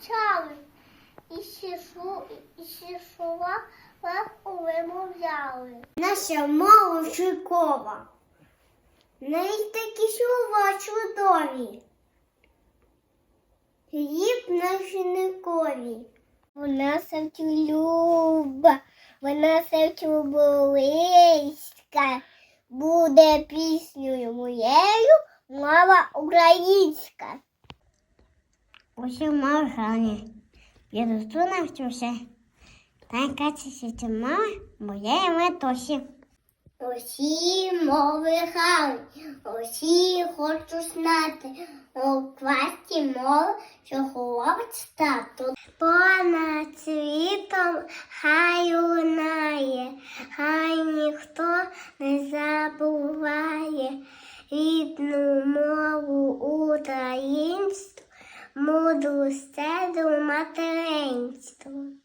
мовчали. І сішу, і сішува вимовляли. Наша мова чудова. Навіть такі слова чудові. Хліб нашиникові. Вона серцю люба, вона серцю. Буде піснею моєю мова українська. Усі мовжані. Я росту навчуся. Та світі мова моєї матусі. Усі мови гарні, усі хочу знати. У класі мови, що хлопець тату. Понад світом хай лунає, хай ніхто не забуває рідну мову українську, mudo cedo uma trânsito.